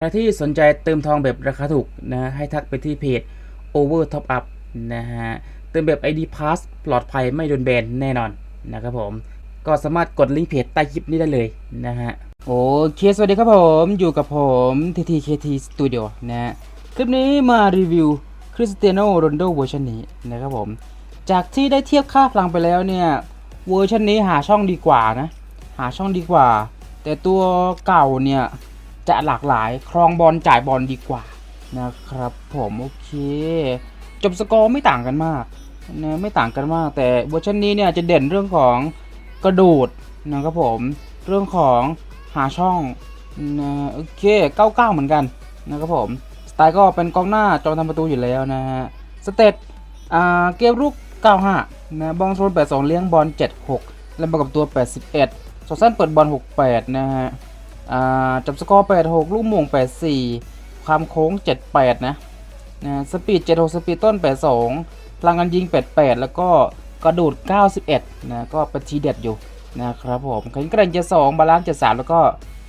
ใครที่สนใจเติมทองแบบราคาถูกนะให้ทักไปที่เพจ Over Top Up นะฮะเติมแบบ ID Pass ปลอดภัยไม่โดนแบนแน่นอนนะครับผม ก็สามารถกดลิงก์เพจใต้คลิปนี้ได้เลยนะฮะโอเคสวัสดีครับผมอยู่กับผม TTKT Studio นะฮะคลิปนี้มารีวิวคริสเตียโนโรนโดเวอร์ชันนี้นะครับผม จากที่ได้เทียบค่าพลังไปแล้วเนี่ยเวอร์ชันนี้หาช่องดีกว่านะ หาช่องดีกว่า แต่ตัวเก่าเนี่ย จะหลากหลายครองบอลจ่ายบอลดีกว่านะครับผมโอเค จบสกอร์ไม่ต่างกันมากนะไม่ต่างกันมาก แต่เวอร์ชันนี้เนี่ยจะเด่นเรื่องของกระโดดนะครับผมเรื่องของหาช่องนะโอเค99เหมือนกันนะครับผมสไตล์ก็เป็นกองหน้าจอทำประตูอยู่แล้วนะฮะสเตตอ่าเกมรุก 95 นะบอลโซน82 เลี้ยงบอล 76 และประกับตัว 81สอดสั้นเปิดบอล 68 นะฮะ จับสกอร์ 86 ลูกโมง84 ความโค้ง 78 นะนะสปีด 76 สปีดต้น 82 พลังการยิง 88 แล้วก็กระโดด 91 นะ ก็เป็นทีเด็ดอยู่นะครับผมแข็งแกร่ง 72 บาลานซ์ 73 แล้วก็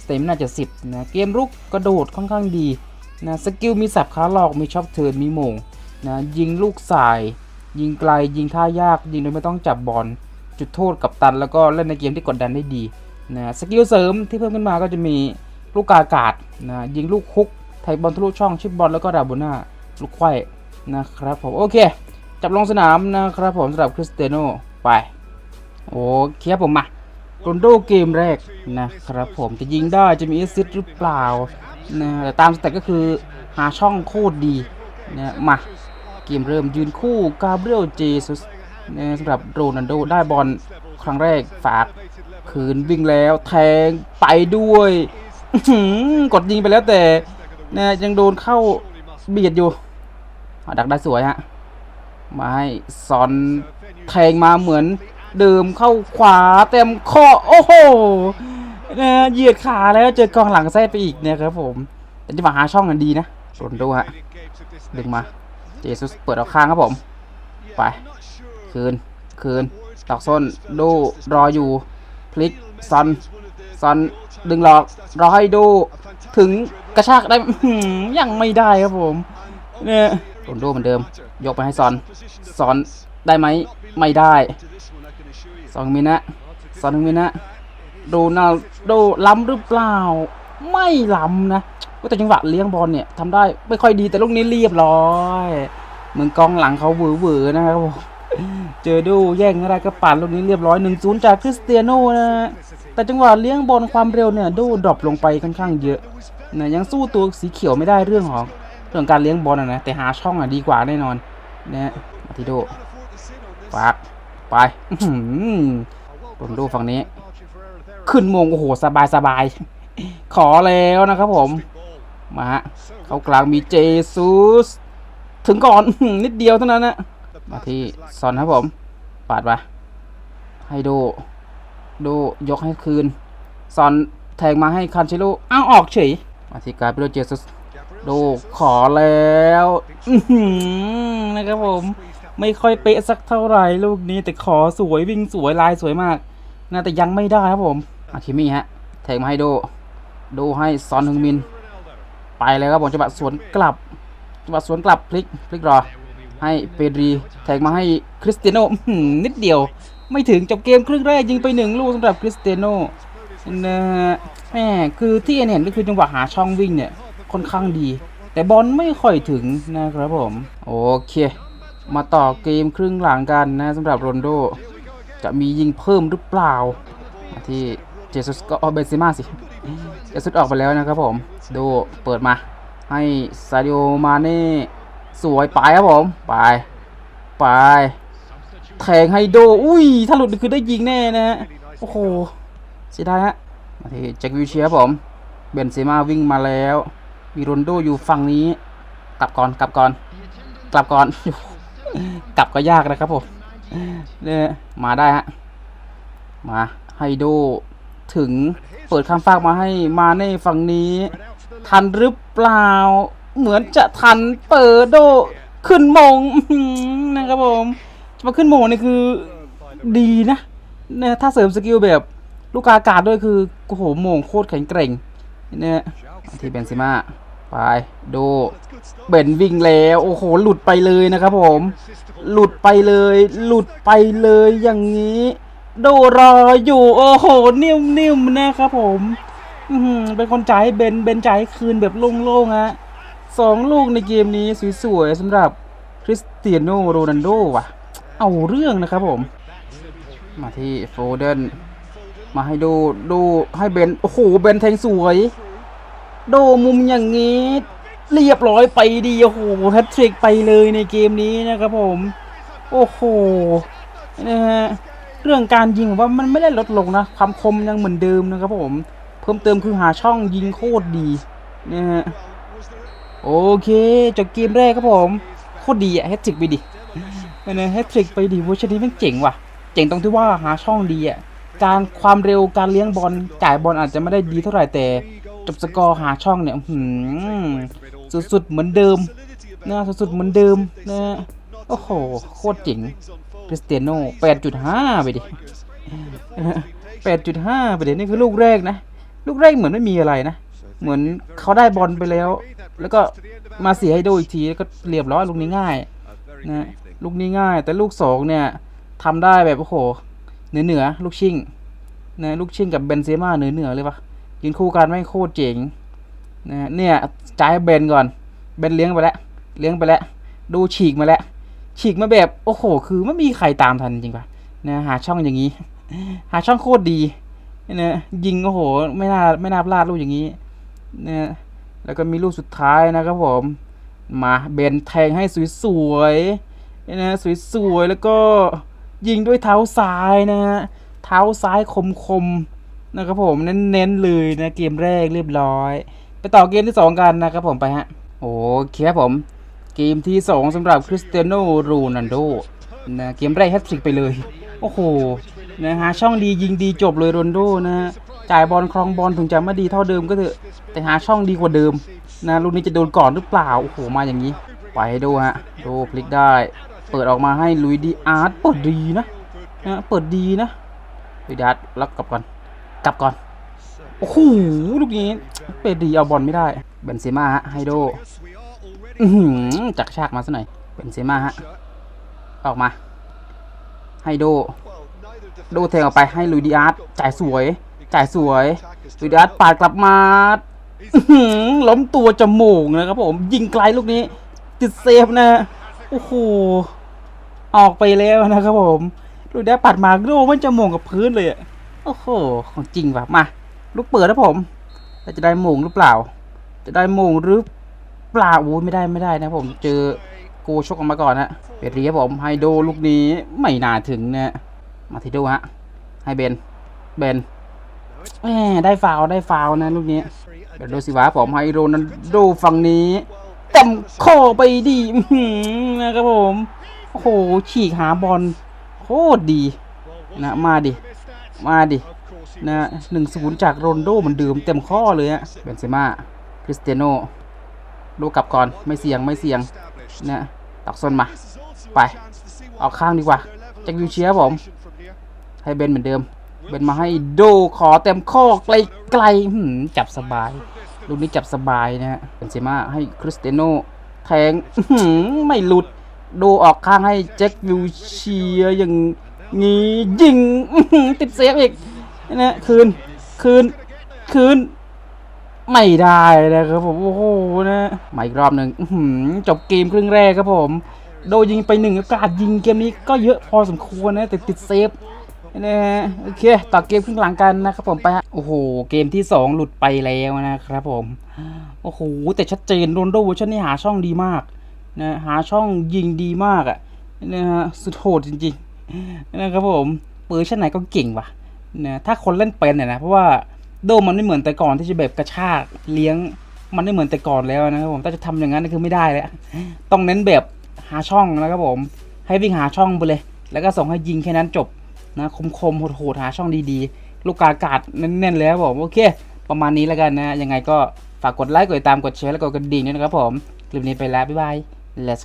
สเตมน่า70นะ เกมรุกกระโดดค่อนข้างดีนะสกิลมีสับขาหลอก มีช็อปเทิร์น มีโมงนะยิงลูกสาย ยิงไกล ยิงท่ายาก ยิงโดยไม่ต้องจับบอล จุดโทษกับตัน แล้วก็เล่นในเกมที่กดดันได้ดี นะสกิลเสริมที่เพิ่มขึ้นมาก็จะมีลูกกาอากาศนะยิงลูกคุกไทยบอลทะลุช่องชิปบอลแล้วก็ดาบุน่าลูกไข่นะครับผมโอเค จับลงสนามนะครับผมสำหรับคริสเตียโนไปโอเคครับผมมาโรนโดเกมแรกนะครับผมจะยิงได้จะมีแอซิสต์หรือเปล่านะแต่ตามสเต็ปก็คือหาช่องโคตรดีนะมาเกมเริ่มยืนคู่กาเบรียลเจซุสนะสำหรับโรนัลโดได้บอลครั้งแรกฝาก คืนวิ่งแล้วแทงไปด้วยกดยิงไปแล้วแต่นะยังโดนเข้าเบียดอยู่ดักได้สวยฮะมาให้ซอนแทงมาเหมือนเดิมเข้าขวาเต็มข้อโอ้โหนะเหยียดขาแล้วเจอกองหลังแท้ไปอีกเนี่ยครับผมแต่ที่มาหาช่องกันดีนะโรนลโดฮะดึงมาเจสุสเปิดออกข้างครับผม ไป คืน คืนตอกส้น ดูรออยู่ พลิกซันซันดึงหลอกรอให้ดูถึงกระชากได้ยังไม่ได้ครับผมเนี่ยโรนลโดเหมือนเดิม ยกไปให้ซอนซอนได้ไหมไม่ได้ซอนมินะซอนมินะโรนัลโดล้ำหรือเปล่า ไม่ล้ำนะก็แต่จังหวะเลี้ยงบอลเนี่ยทำได้ไม่ค่อยดีแต่ลูกนี้เรียบร้อย เหมือนกองหลังเขาเวอร์ๆนะครับผม เจอดูแย่งอะไรก็ปั่นลูกนี้เรียบร้อย 1 0 จากคริสเตียโน่นะ แต่จังหวะเลี้ยงบอลความเร็วเนี่ยดูดรอปลงไปค่อนข้างเยอะนะยังสู้ตัวสีเขียวไม่ได้เรื่องของเรื่องการเลี้ยงบอลนะ แต่หาช่องอะดีกว่าแน่นอนนะมาทิโดฝากไปอื้อหือโรนลโดฝั่งนี้ ขึ้นมงโอ้โหสบายสบายขอแล้วนะครับผม มาฮะ เข้ากลางมีเจซุส ถึงก่อนนิดเดียวเท่านั้นนะ มาที่ซอนครับผม ปาดไปให้ดู ดูยกให้คืน ซอนแทงมาให้คันเชโลอ้าวออกเฉย มาที่การเบโรเจสุสดูขอแล้วนะครับผม ไม่ค่อยเป๊ะสักเท่าไหร่ลูกนี้แต่ขอสวยวิ่งสวยลายสวยมากนะแต่ยังไม่ได้ครับผมอาคิมี่ฮะแทงมาให้ดูดูให้ซอนฮึงมิน ไปเลยครับผมจังหวะสวนกลับจังหวะสวนกลับพลิกพลิกรอ ให้เปดรีแทงมาให้คริสเตียโนอื้อหือนิดเดียว ไม่ถึงจบเกมครึ่งแรกยิงไปหนึ่งลูกสำหรับคริสเตียโนนะแหมคือที่เห็นก็คือจังหวะหาช่องวิ่งเนี่ยค่อนข้างดี แต่บอลไม่ค่อยถึงนะครับผม โอเค มาต่อเกมครึ่งหลังกันนะสำหรับโรนโด จะมียิงเพิ่มหรือเปล่า ที่เจสุสก็เอเบซิมาสิเจสุสออกไปแล้วนะครับผม ดูเปิดมาให้ซาดิโอมาเน่ สวยไปครับผม ไป ไปแทงให้โด อุ้ย ถ้าหลุดคือได้ยิงแน่นะฮะ โอ้โห เสียดายฮะมาที่แจ็ควิวเชียร์ครับผม เบนเซม่าวิ่งมาแล้ว มีโรนโดอยู่ฝั่งนี้ กลับก่อน กลับก่อน กลับก่อน กลับก็ยากนะครับผมเนี่ยมาได้ฮะ มาให้โด ถึงเปิดข้างฟากมาให้มาเน่ฝั่งนี้ ทันหรือเปล่า เหมือนจะทันเปิดโดขึ้นมงนะครับผมจะมาขึ้นมงนี่คือดีนะเนี่ยถ้าเสริมสกิลแบบลูกอากาศด้วยคือโอ้โหมงโคตรแข็งแกร่งเนี่ยที่เบนซิมาไปดูเบนวิ่งแล้วโอ้โหหลุดไปเลยนะครับผม หลุดไปเลย หลุดไปเลยอย่างนี้ โดรออยู่โอ้โหนิ่มๆนนะครับผมเป็นคนจ่ายให้เบนเบนจ่ายให้คืนแบบโล่งๆฮะ สองลูกในเกมนี้สวยๆสำหรับคริสเตียโนโรนัลโดว่ะ เอาเรื่องนะครับผม มาที่โฟเดนมาให้ดูดูให้เบน โอ้โห เบนแทงสวย โดมุมอย่างนี้ เรียบร้อยไปดี โอ้โหแฮตทริกไปเลยในเกมนี้นะครับผม โอ้โหนะฮะเรื่องการยิงผมว่ามันไม่ได้ลดลงนะ ความคมยังเหมือนเดิมนะครับผม เพิ่มเติมคือหาช่องยิงโคตรดีนะฮะ โอเค จบเกมแรกครับผมโคตรดีอะแฮตทริกไปดินะแฮตทริกไปดิเวอร์ชันนี้มันเจ๋งว่ะ เจ๋งตรงที่ว่าหาช่องดีอะการความเร็วการเลี้ยงบอลจ่ายบอลอาจจะไม่ได้ดีเท่าไหร่แต่จบสกอร์หาช่องเนี่ยหือสุดๆเหมือนเดิมนะสุดๆเหมือนเดิมนะโอ้โหโคตรเจ๋งคริสเตียโน่8.5ไปดิ8.5ไปดินี่คือลูกแรกนะ ลูกแรกเหมือนไม่มีอะไรนะ เหมือนเขาได้บอลไปแล้ว แล้วก็มาเสียให้ดูอีกทีแล้วก็เรียบร้อยลูกนี้ง่ายนะลูกนี้ง่าย แต่ลูกสองเนี่ยทำได้แบบโอ้โหเหนือเหนือลูกชิ่งนะลูกชิ่งกับเบนเซม่าเหนือเหนือเลยปะยืนคู่กันไม่โคตรเจ๋งนะเนี่ยจ่ายเบนก่อนเบนเลี้ยงไปแล้วเลี้ยงไปแล้วดูฉีกมาแล้วฉีกมาแบบโอ้โห คือไม่มีใครตามทันจริงปะนะหาช่องอย่างนี้ หาช่องโคตรดีนะยิงโอ้โห ไม่น่าไม่น่าพลาดลูกอย่างนี้นะ แล้วก็มีลูกสุดท้ายนะครับผม มาเบนแทงให้สวยๆนะสวยๆแล้วก็ยิงด้วยเท้าซ้ายนะฮะเท้าซ้ายคมๆนะครับผมเน้นๆเลยนะเกมแรกเรียบร้อย ไปต่อเกมที่สองกันนะครับผมไปฮะโอเคครับผม เกมที่ 2สำหรับคริสเตียโนโรนัลโดนะเกมแรกแฮตทริกไปเลย โอ้โหนะหาช่องดียิงดีจบเลยโรนโดนะฮะ จ่ายบอลครองบอลถึงจะไม่ดีเท่าเดิมก็เถอะ แต่หาช่องดีกว่าเดิม นะลูกนี้จะโดนก่อนหรือเปล่า โอ้โห มาอย่างนี้ ไปให้ดูฮะดูพลิกได้ เปิดออกมาให้ลุยดีอาร์ตเปิดดีนะนะเปิดดีนะลุยดีอาร์ตรับกลับก่อน กลับก่อน โอ้โห ลูกนี้ เปิดดีเอาบอลไม่ได้ เบนเซม่าฮะให้โดจักชากมาซะหน่อยเป็นเซม่าฮะ ออกมาให้โด โดแทงออกไปให้ลุยดิอาร์ตจ่ายสวย จ่ายสวยลุดิอาร์ตปาดกลับมาล้มตัวจมูกนะครับผม ยิงไกลลูกนี้ ติดเซฟนะโอ้โหออกไปแล้วนะครับผมลุยดิอาร์ตปัดมาโดมันจะโมงกับพื้นเลยอะโอ้โหของจริงว่ะมาลูกเปิดนะผมจะได้โมงหรือเปล่า จะได้โมงหรือเปล่าโอ้ยไม่ได้ไม่ได้นะผม เจอโกชกออกมาก่อนฮะเปรียบผมไฮโดลูกนี้ไม่น่าถึงนะมาที่ดูฮะให้เบนเบน แหมได้ฟาวล์ได้ฟาวล์นะลูกนี้เดี๋ยวดูสิวะผมไฮโดนันโดฝั่งนี้เต็มข้อไปดีอื้อหือนะครับผมโอ้โหฉีกหาบอลโคตรดีนะมาดิมาดินะหนึ่งศูนย์จากโรนลโดเหมือนเดิมเต็มข้อเลยฮะเบนเซม่าคริสเตียโนดูกลับก่อนไม่เสี่ยงไม่เสี่ยงนะตักส้นมา ไป ออกข้างดีกว่าจากยูเชียร์ผม ให้เบนเหมือนเดิม เบนมาให้โดขอเต็มข้อไกลไกลๆหืมจับสบาย ลูกนี้จับสบายนะฮะเป็นเซม่าให้คริสเตโนแทงหือไม่หลุดโดออกข้างให้แจ็ควิวเชียอย่างงี้ยิงติดเซฟอีกนะคืนคืนคืนไม่ได้นะครับผมโอ้โหนะมาอีกรอบหนึ่งจบเกมครึ่งแรกครับผม โดยิงไปหนึ่งโอกาสยิงเกมนี้ก็เยอะพอสมควรนะแต่ติดเซฟ นะฮะโอเคต่อเกมครึ่งหลังกันนะครับผมไปฮะโอ้โหเกมที่สองหลุดไปแล้วนะครับผมโอ้โหแต่ชัดเจนโรนโดเวอร์ชันนี้หาช่องดีมากนะหาช่องยิงดีมากอะนะฮะสุดโหดจริงๆนะครับผมเปิดชั้นไหนก็เก่งว่ะนะถ้าคนเล่นเป็นเนี่ยนะเพราะว่าโดมมันไม่เหมือนแต่ก่อนที่จะแบบกระชากเลี้ยงมันไม่เหมือนแต่ก่อนแล้วนะครับผมถ้าจะทำอย่างนั้นนี่คือไม่ได้แล้วต้องเน้นแบบหาช่องนะครับผมให้วิ่งหาช่องไปเลย แล้วก็ส่งให้ยิงแค่นั้นจบ นะคมๆโหดๆหาช่องดีๆ ลูกกากาดแน่นๆแล้วผมโอเค ประมาณนี้แล้วกันนะ ยังไงก็ฝากกดไลค์กดติดตามกดแชร์และกดกระดิ่งด้วยนะครับผมคลิปนี้ไปแล้วบ๊ายบาย let's